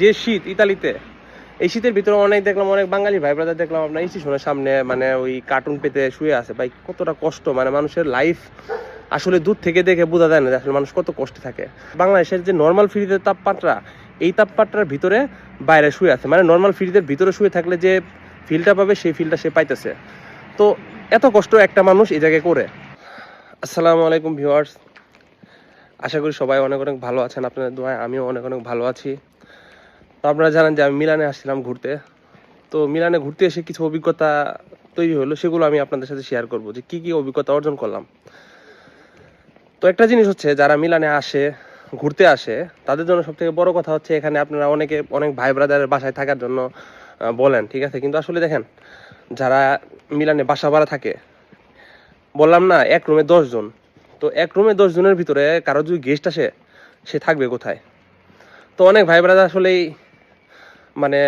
যে শীত ইতালিতে, এই শীতের ভিতরে অনেক দেখলাম, অনেক বাঙালি ভাই ব্রাদার দেখলাম আপনার স্টেশনের সামনে মানে ওই কার্টুন পেতে শুয়ে আছে। ভাই, কতটা কষ্ট মানে মানুষের লাইফ আসলে দূর থেকে দেখে বোঝা যায় না যে আসলে মানুষ কত কষ্টে থাকে। বাংলাদেশের যে নর্মাল ফ্রিজের তাপমাত্রা, এই তাপমাত্রার ভিতরে বাইরে শুয়ে আছে। মানে নর্মাল ফ্রিজের ভিতরে শুয়ে থাকলে যে ফিলটা পাবে, সেই ফিলটা সে পাইতেছে। তো এত কষ্ট একটা মানুষ এই জায়গায় করে। আসসালামু আলাইকুম ভিউয়ার্স আশা করি সবাই অনেক অনেক ভালো আছেন। আপনাদের দোয়ায় আমিও অনেক অনেক ভালো আছি। তো আপনারা জানেন যে আমি মিলানে আসছিলাম ঘুরতে। তো মিলানে ঘুরতে এসে কিছু অভিজ্ঞতা তৈরি হলো, সেগুলো আমি আপনাদের সাথে শেয়ার করব যে কি কি অভিজ্ঞতা অর্জন করলাম। তো একটা জিনিস হচ্ছে, যারা মিলানে আসে, ঘুরতে আসে, তাদের জন্য সব থেকে বড় কথা হচ্ছে এখানে আপনারা অনেকে, অনেক ভাই ব্রাদারের বাসায় থাকার জন্য বলেন, ঠিক আছে? কিন্তু আসলে দেখেন, যারা মিলানে বাসা ভাড়া থাকে, বললাম না, এক রুমে দশ জন। তো এক রুমে দশ জনের ভিতরে কারও যদি গেস্ট আসে, সে থাকবে কোথায়? তো অনেক ভাই ব্রাদার আসলেই মানে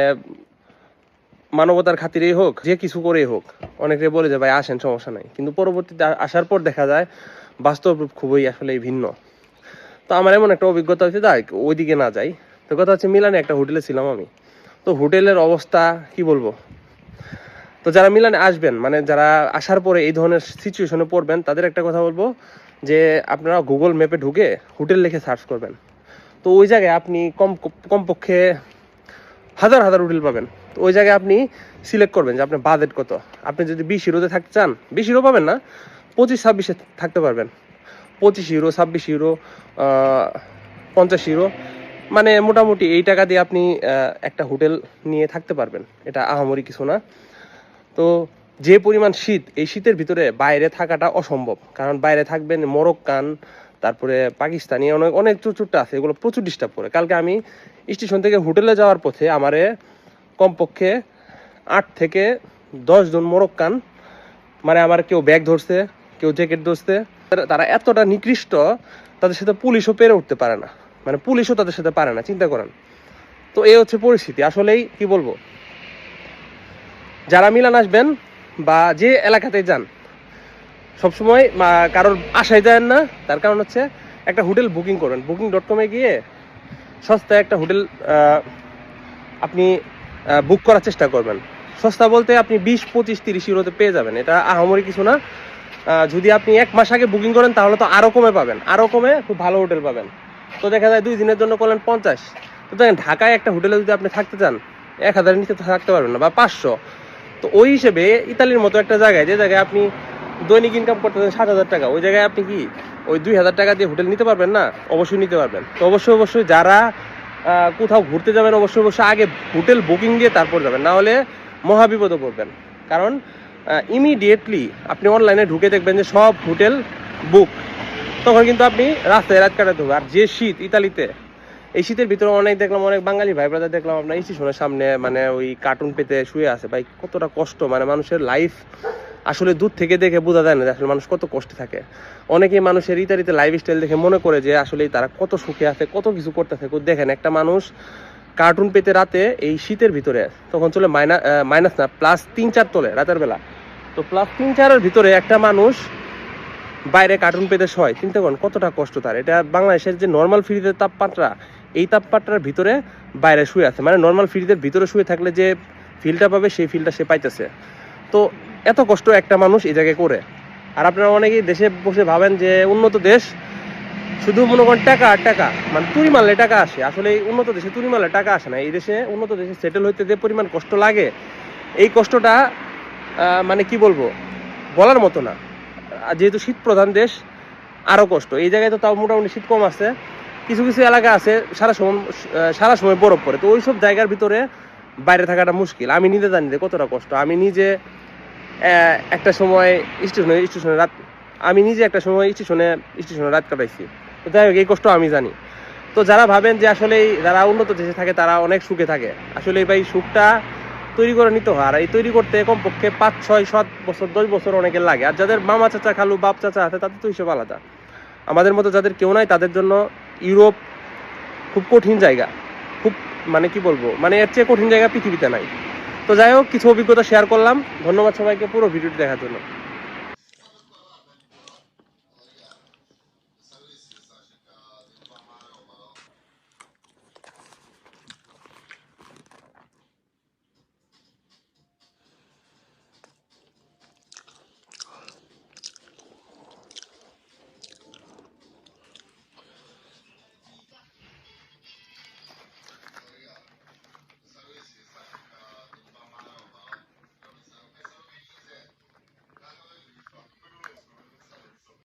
মানবতার খাতিরেই হোক, যে কিছু করেই হোক, অনেকে বলে যে, ভাই, আসেন, সমস্যা নাই। কিন্তু পরবর্তীতে আসার পর দেখা যায়, বাস্তব রূপ খুবই আসলে ভিন্ন। তো আমার এমন একটা অভিজ্ঞতা হচ্ছে যাই ওইদিকে না যাই। তো কথা হচ্ছে, মিলানে একটা হোটেলে ছিলাম আমি। তো হোটেলের অবস্থা, কি বলব? তো যারা মিলানে আসবেন মানে যারা আসার পরে এই ধরনের সিচুয়েশনে পড়বেন, তাদের একটা কথা বলব, যে আপনারা গুগল ম্যাপে ঢুকে হোটেল লিখে সার্চ করবেন। তো ওই জায়গায় আপনি কম কমপক্ষে হাজার হাজার হোটেল পাবেন। তো ওই জায়গায় আপনি সিলেক্ট করবেন যে আপনার বাজেট কত। আপনি যদি বিশ ইউরোতে থাকতে চান, বিশ ইউরো পাবেন না, পঁচিশ, ছাব্বিশে থাকতে পারবেন। পঁচিশ ইউরো ছাব্বিশ ইউরো পঞ্চাশ ইউরো মানে মোটামুটি এই টাকা দিয়ে আপনি একটা হোটেল নিয়ে থাকতে পারবেন। এটা আহামরি কিছু না। তো যে পরিমাণ শীত, এই শীতের ভিতরে বাইরে থাকাটা অসম্ভব। কারণ বাইরে থাকবেন মরক্কান তারপরে পাকিস্তানি অনেক অনেক চুচুরটা আছে, এগুলো প্রচুর ডিস্টার্ব করে। কালকে আমি স্টেশন থেকে হোটেলে যাওয়ার পথে আমারে কমপক্ষে আট থেকে দশ জন মরক্কান মানে আমার কেউ ব্যাগ ধরছে, কেউ জ্যাকেট ধরছে, তারা এতটা নিকৃষ্ট, তাদের সাথে পুলিশও পেরে উঠতে পারে না। মানে পুলিশও তাদের সাথে পারে না, চিন্তা করেন। তো এই হচ্ছে পরিস্থিতি। আসলেই কি বলব? যারা মিলান আসবেন বা যে এলাকাতে যান সবসময় কারোর আশায় যায় না। তার কারণ হচ্ছে একটা হোটেল বুকিং করবেন বুকিং ডট কমে গিয়ে সস্তায় একটা হোটেল আপনি বুক করার চেষ্টা করবেন। সস্তা বলতে আপনি বিশ, পঁচিশ, তিরিশ ইউরোতে পেয়ে যাবেন। এটা আহামরি কিছু না। যদি আপনি এক মাস আগে বুকিং করেন, তাহলে তো আরও কমে পাবেন। আরও কমে খুব ভালো হোটেল পাবেন। তো দেখা যায় দুই দিনের জন্য করলেন পঞ্চাশ। তো দেখেন, ঢাকায় একটা হোটেলে যদি আপনি থাকতে চান, এক হাজারের নিচে থাকতে পারবেন না, বা পাঁচশো। তো ওই হিসেবে ইতালির মতো একটা জায়গায়, যে জায়গায় আপনি দৈনিক ইনকাম করতেছেন সাত হাজার টাকা। ওই জায়গায় আপনি কি ওই দুই হাজার টাকা দিয়ে হোটেল নিতে পারবেন না? অবশ্যই নিতে পারবেন। তো অবশ্যই অবশ্যই যারা কোথাও ঘুরতে যাবেন, অবশ্যই অবশ্যই আগে হোটেল বুকিং দিয়ে তারপর যাবেন। না হলে মহাবিপদে পড়বেন। কারণ ইমিডিয়েটলি আপনি অনলাইনে ঢুকে দেখবেন যে সব হোটেল বুক তখন কিন্তু আপনি রাস্তায় রাত কাটাতে হবে। আর যে শীত ইতালিতে, এই শীতের ভিতরে অনেক দেখলাম, অনেক বাঙালি ভাই ব্রাদার দেখলাম আপনার স্টেশনের সামনে মানে ওই কার্টুন পেতে শুয়ে আছে। ভাই, কতটা কষ্ট মানে মানুষের লাইফ আসলে দূর থেকে দেখে বোঝা যায় না যে আসলে মানুষ কত কষ্টে থাকে। অনেকেই মানুষের ইতালিতে লাইফ স্টাইল দেখে মনে করে যে আসলে তারা কত সুখে আছে, কত কিছু করতেছে দেখেন, একটা মানুষ কার্টুন পেতে রাতে এই শীতের ভিতরে তখন চলে মাইনাস মাইনাস না প্লাস তিন চার তোলে রাতের বেলা। তো প্লাস তিন চারের ভিতরে একটা মানুষ বাইরে কার্টুন পেতে শয়। চিন্তা করেন, কতটা কষ্ট তার। এটা বাংলাদেশের যে নর্মাল ফ্রিজের তাপমাত্রা, এই তাপমাত্রার ভিতরে বাইরে শুয়ে আছে। মানে নর্মাল ফ্রিজের ভিতরে শুয়ে থাকলে যে ফিলটা পাবে, সেই ফিলটা সে পাইতেছে। তো এত কষ্ট একটা মানুষ এই জায়গায় করে। আর আপনারা অনেকেই দেশে বসে ভাবেন যে উন্নত দেশ, শুধু মনে করেন টাকা আর টাকা। মানে তুরি মারলে টাকা আসে। আসলে এই উন্নত দেশে তুরি মারলে টাকা আসে না। এই দেশে উন্নত দেশে সেটেল হইতে যে পরিমাণ কষ্ট লাগে, এই কষ্টটা মানে কি বলব, বলার মতো না। যেহেতু শীত প্রধান দেশ আরও কষ্ট। এই জায়গায় তো তাও মোটামুটি শীত কম আছে। কিছু কিছু এলাকা আছে সারা সময় সারা সময় বরফ পড়ে। তো ওই সব জায়গার ভিতরে বাইরে থাকাটা মুশকিল। আমি নিজে জানি যে কতটা কষ্ট। আমি নিজে একটা সময় স্টেশনে স্টেশনে রাত, আমি নিজে একটা সময় স্টেশনে স্টেশনে রাত কাটাইছি। তো যাই হোক, এই কষ্ট আমি জানি। তো যারা ভাবেন যে আসলে যারা উন্নত দেশে থাকে, তারা অনেক সুখে থাকে। আসলে ভাই, সুখটা তৈরি করে নিতে হয়। আর এই তৈরি করতে কমপক্ষে পাঁচ, ছয়, সাত বছর, দশ বছর অনেকের লাগে। আর যাদের মামা চাচা, খালু, বাপ চাচা আছে, তাদের তো হিসেব আলাদা। আমাদের মতো যাদের কেউ নাই, তাদের জন্য ইউরোপ খুব কঠিন জায়গা। খুব মানে কি বলব? মানে এর চেয়ে কঠিন জায়গা পৃথিবীতে নাই। তো যাই হোক কিছু অভিজ্ঞতা শেয়ার করলাম। ধন্যবাদ সবাইকে পুরো ভিডিওটি দেখার জন্য।